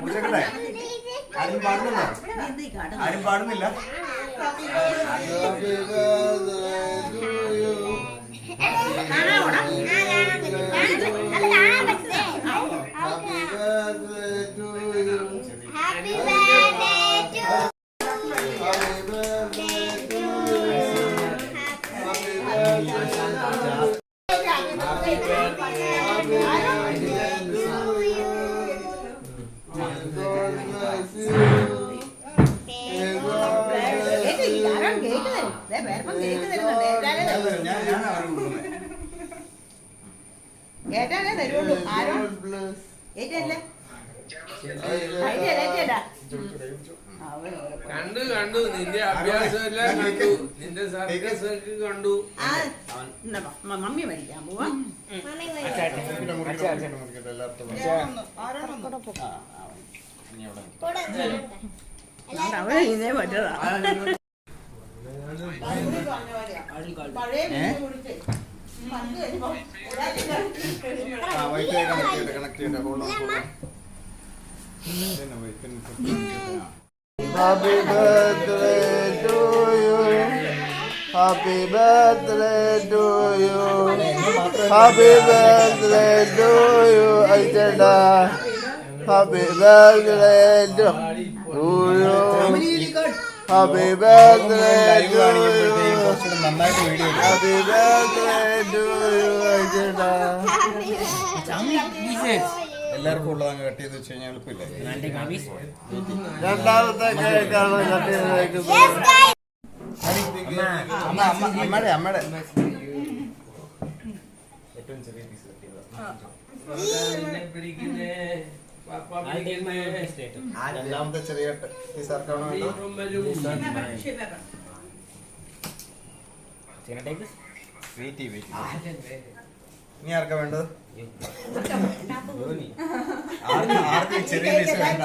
മുറിച്ചേക്കട്ടെ ആരും പാടുന്നില്ല? ആരും പാടുന്നില്ല? കേട്ടാലേ തരുള്ളൂ ആരോ ഏറ്റല്ലേ കണ്ടു കണ്ടു. നിന്റെ അഭ്യാസം എല്ലാം കണ്ടു. നിന്റെ സർക്കസ് കണ്ടു. മമ്മി മരിക്കാൻ പോവാ അവന് ഇതേ പറ്റതാ പഴയ മീൻ കുടിച്ചേ. പണ്ട് വരുമ്പോ ഒരാഴ്ച കഴിഞ്ഞ് ആ വൈഫൈ കണക്ട് ചെയ്യട്ടെ Happy birthday to you. Happy birthday to you. Happy birthday to you. എല്ലാവർക്കും ഉള്ളതങ്ങ് കട്ടിയെന്ന് വെച്ച് കഴിഞ്ഞാൽ രണ്ടാമത്തെ കേക്കാണ് അമ്മ അമ്മ അമ്മയുടെ അമ്മയുടെ രണ്ടാമത്തെ ചെറിയ പീസ് ആർക്കാണോ വേണ്ടത്? ചെറിയ ചെയ്യ് വെയിറ്റ് ഇനി ആർക്കാ വേണ്ടത്? ആർക്കും ആർക്കും ചെറിയ പീസ് വേണ്ട.